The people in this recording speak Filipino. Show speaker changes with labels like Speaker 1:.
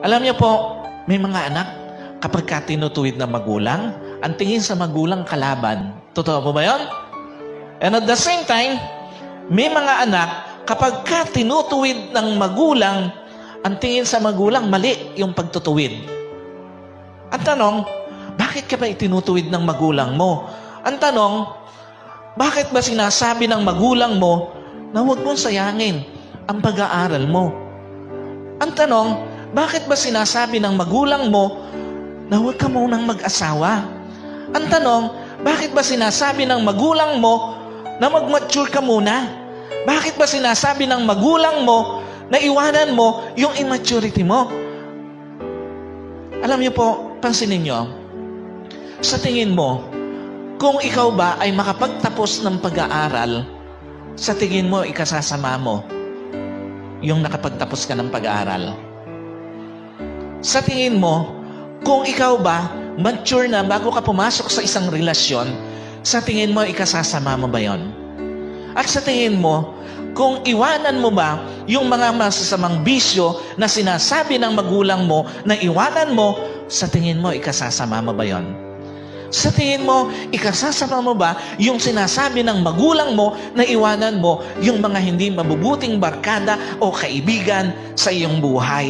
Speaker 1: Alam niyo po, may mga anak, kapag ka tinutuwid ng magulang, ang tingin sa magulang kalaban. Totoo po ba yun? And at the same time, may mga anak, kapag ka tinutuwid ng magulang, ang tingin sa magulang, mali yung pagtutuwid. Ang tanong, bakit ka ba itinutuwid ng magulang mo? Ang tanong, bakit ba sinasabi ng magulang mo na huwag mong sayangin ang pag-aaral mo? Ang tanong, bakit ba sinasabi ng magulang mo na huwag ka munang mag-asawa? Ang tanong, bakit ba sinasabi ng magulang mo na mag-mature ka muna? Bakit ba sinasabi ng magulang mo na iwanan mo yung immaturity mo? Alam niyo po, pansinin niyo, sa tingin mo, kung ikaw ba ay makapagtapos ng pag-aaral, sa tingin mo, ikasasama mo yung nakapagtapos ka ng pag-aaral. Sa tingin mo, kung ikaw ba mature na bago ka pumasok sa isang relasyon, sa tingin mo, ikasasama mo ba yon? At sa tingin mo, kung iwanan mo ba yung mga masasamang bisyo na sinasabi ng magulang mo na iwanan mo, sa tingin mo, ikasasama mo ba yon? Sa tingin mo, ikasasama mo ba yung sinasabi ng magulang mo na iwanan mo yung mga hindi mabubuting barkada o kaibigan sa iyong buhay?